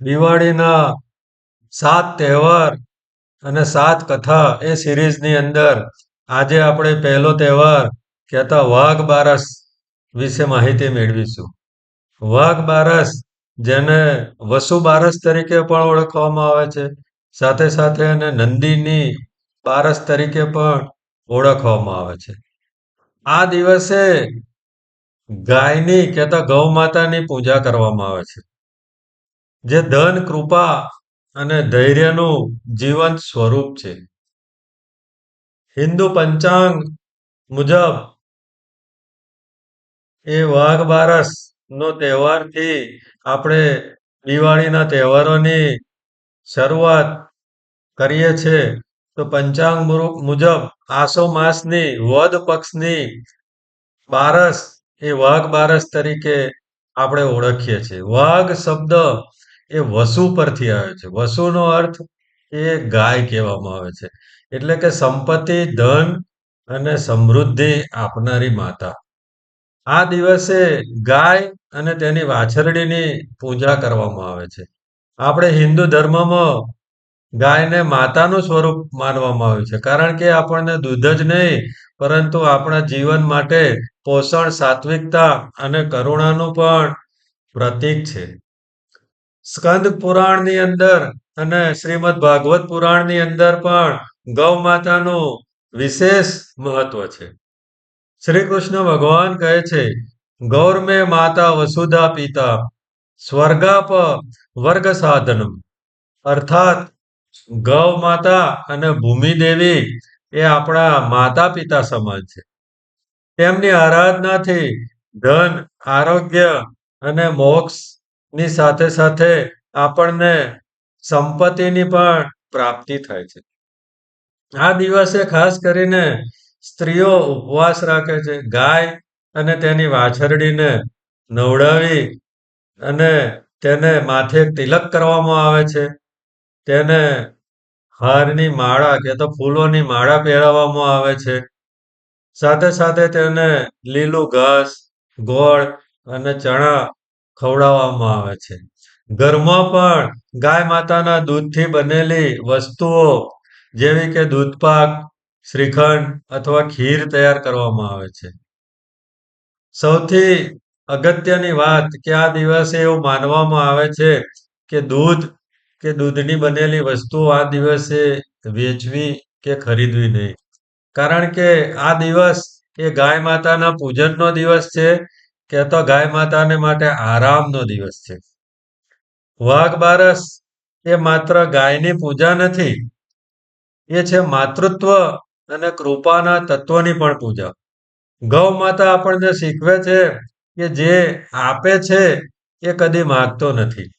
દિવાળીના સાત તહેવાર અને સાત કથા એ સિરીઝની અંદર આજે આપણે પહેલો તહેવાર કહેતા વાઘ બારસ વિશે માહિતી મેળવીશું. વાઘ બારસ જેને વસુ બારસ તરીકે પણ ઓળખવામાં આવે છે, સાથે સાથે એને નંદીની બારસ તરીકે પણ ઓળખવામાં આવે છે. આ દિવસે ગાયની કહેતા ગૌ માતાની પૂજા કરવામાં આવે છે. જે ધન, કૃપા અને ધૈર્યનું જીવંત સ્વરૂપ છે. હિન્દુ પંચાંગ મુજબ એ વાઘ બારસ નો તહેવારથી આપણે દિવાળીના તહેવારોની શરૂઆત કરીએ છીએ તો પંચાંગ મુજબ આસો માસની વદ પક્ષની બારસ એ વાઘ બારસ તરીકે આપણે ઓળખીએ છીએ. વાઘ શબ્દ એ વસુ પરથી આવે છે. વસુનો અર્થ એ ગાય કહેવામાં આવે છે. એટલે કે સંપત્તિ, ધન અને સમૃદ્ધિ આપનારી માતા. આ દિવસે ગાય અને તેની વાછરડીની પૂજા કરવામાં આવે છે. આપણે હિન્દુ ધર્મમાં ગાયને માતાનું સ્વરૂપ માનવામાં આવ્યું છે. કારણ કે આપણને દૂધ જ નહીં, પરંતુ આપણા જીવન માટે પોષણ, સાત્વિકતા અને કરુણાનું પણ પ્રતીક છે. સ્કંદ પુરાણની અંદર અને શ્રીમદ ભાગવત પુરાણની અંદર પણ ગૌ માતાનું વિશેષ મહત્વ છે. શ્રી કૃષ્ણ ભગવાન કહે છે ગૌર મેં માતા વસુધા પિતા સ્વર્ગાપ વર્ગ સાધનમ. અર્થાત, ગૌ માતા અને ભૂમિ દેવી એ આપણા માતા પિતા સમાન છે. તેમની આરાધનાથી ધન, આરોગ્ય અને મોક્ષની સાથે સાથે આપણને સંપત્તિની પણ પ્રાપ્તિ થાય છે. આ દિવસે ખાસ કરીને સ્ત્રીઓ ઉપવાસ રાખે છે, ગાય અને તેની વાછરડીને નવડાવી અને તેને માથે તિલક કરવામાં આવે છે. તેને હારની માળા કે તો ફૂલોની માળા પહેરાવવામાં આવે છે. સાથે સાથે તેને લીલું ઘાસ, ગોળ અને ચણા ખવડાવવામાં આવે છે. ઘરમાં પણ ગાય માતાના દૂધથી બનેલી વસ્તુઓ જેવી કે દૂધપાક, શ્રીખંડ અથવા ખીર તૈયાર કરવામાં આવે છે. સૌથી અગત્યની વાત કે આ દિવસે એવું માનવામાં આવે છે કે દૂધ, કે દૂધની બનેલી વસ્તુઓ આ દિવસે વેચવી કે ખરીદવી નહીં. કારણ કે આ દિવસ એ ગાય માતાના પૂજનનો દિવસ છે કે તો ગાય માતાને માટે આરામનો દિવસ છે. વાઘ બારસ એ માત્ર ગાયની પૂજા નથી, એ છે માતૃત્વ અને કૃપાના તત્વની પણ પૂજા. ગૌ માતા આપણને શીખવે છે કે જે આપે છે એ કદી માગતો નથી.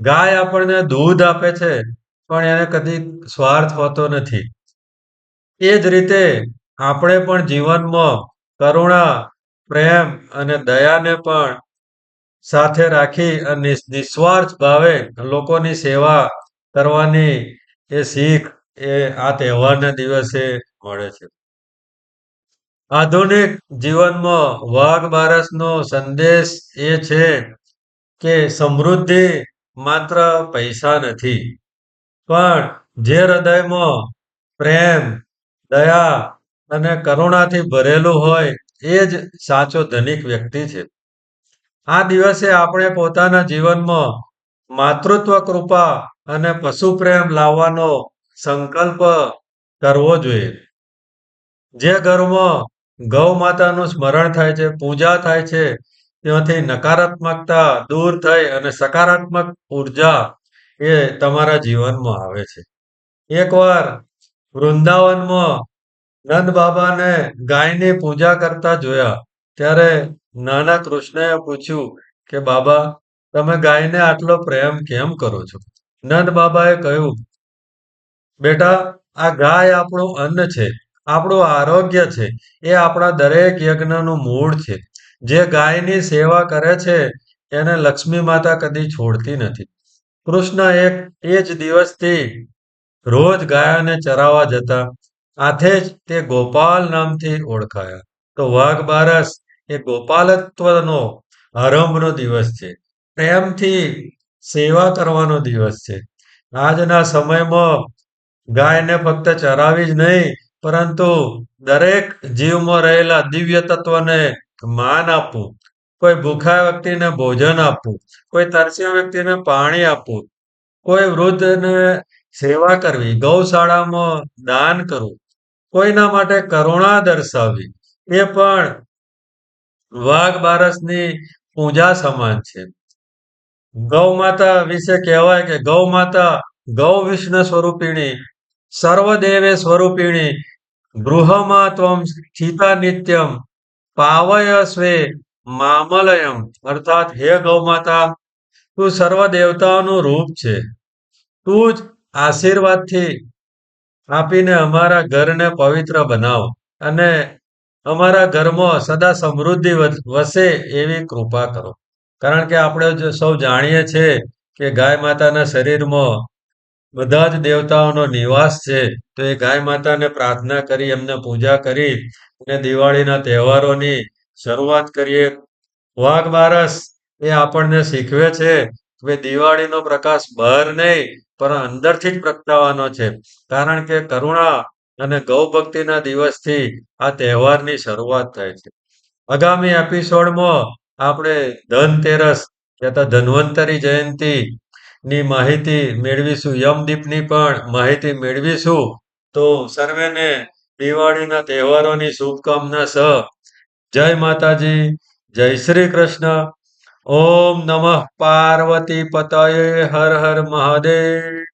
ગાય આપણને દૂધ આપે છે, પણ એને કદી સ્વાર્થ હોતો નથી. એ જ રીતે આપણે પણ જીવનમાં કરુણા પ્રેમ અને દયાને પણ સાથે રાખી અને નિસ્વાર્થ ભાવે લોકોની સેવા કરવાની એ શીખ એ આ તહેવારના દિવસે મળે છે. આધુનિક જીવનમાં વાઘ બારસનો સંદેશ એ છે કે સમૃદ્ધિ માત્ર પૈસા નથી, પણ જે હૃદયમાં પ્રેમ, દયા અને કરુણાથી ભરેલું હોય એ જ સાચો ધનિક વ્યક્તિ છે. આ દિવસે આપણે પોતાના જીવનમાં માતૃત્વ કૃપા અને પશુ પ્રેમ લાવવાનો સંકલ્પ કરવો જોઈએ. જે ઘરમાં ગૌ માતાનું સ્મરણ થાય છે, પૂજા થાય છે, ત્યાંથી નકારાત્મકતા દૂર થઈ અને સકારાત્મક ઊર્જા એ તમારા જીવનમાં આવે છે. એકવાર વૃંદાવનમાં નંદ બાબાને ગાયની પૂજા કરતા જોયા. ત્યારે નાના કૃષ્ણએ પૂછ્યું કે, બાબા, તમે ગાયને આટલો પ્રેમ કેમ કરો છો? નંદ બાબાએ કહ્યું, બેટા, આ ગાય આપણું અન્ન છે, આપણું આરોગ્ય છે, એ આપણા દરેક યજ્ઞનું મૂળ છે. જે ગાયની સેવા કરે છે, એને લક્ષ્મી માતા કદી છોડતી નથી. કૃષ્ણ એક, એ જ દિવસથી રોજ ગાયોને ચરાવવા જતા આથી જ તે ગોપાલ નામથી ઓળખાયા તો વાઘ બારસ એ ગોપાલત્વનો આરંભનો દિવસ છે પ્રેમથી સેવા કરવાનો દિવસ છે. આજના સમયમાં ગાયને ફક્ત ચરાવી જ નહીં, પરંતુ દરેક જીવમાં રહેલા દિવ્ય તત્વને માન આપવું, કોઈ ભૂખા વ્યક્તિને ભોજન આપવું, કોઈ તરસ્યા વ્યક્તિને પાણી આપવું, કોઈ વૃદ્ધને સેવા કરવી, ગૌશાળામાં દાન કરવું, કોઈના માટે કરુણા દર્શાવી એ પણ વાઘ બારસની પૂજા સમાન છે. ગૌ માતા વિશે કહેવાય કે ગૌ માતા ગૌ વિષ્ણુ સ્વરૂપિણી, સર્વદેવે સ્વરૂપિણી ગૃહમાં ત્વમ સ્થિતા નિત્યમ પાવય સ્વે મામલયમ. અર્થાત હે ગૌ માતા, તું સર્વ દેવતાઓનું રૂપ છે. તું જ આશીર્વાદથી આપીને અમારા ઘરને પવિત્ર બનાવો અને અમારા ઘરમાં સદા સમૃદ્ધિ વસે એવી કૃપા કરો. કારણ કે આપણે સૌ જાણીએ છીએ કે ગાય માતાના શરીરમાં બધા જ દેવતાઓનો નિવાસ છે, તો એ ગાય માતાને પ્રાર્થના કરી, એમને પૂજા કરી અને દિવાળીના તહેવારોની શરૂઆત કરીએ. વાઘ બારસ એ આપણને શીખવે છે કે દિવાળીનો પ્રકાશ બહાર નહીં પણ અંદરથી જ પ્રગટાવવાનો છે. કારણ કે કરુણા અને ગૌ ભક્તિના દિવસથી આ તહેવારની શરૂઆત થાય છે. આગામી એપિસોડમાં આપણે ધનતેરસ તથા ધન્વંતરી જયંતી ની માહિતી મેળવીશું. યમદીપની પણ માહિતી મેળવીશું. તો સર્વેને દિવાળીના તહેવારોની શુભકામના સહ. જય માતાજી, જય શ્રી કૃષ્ણ. ઓમ નમઃ પાર્વતી પતયે હર હર મહાદેવ.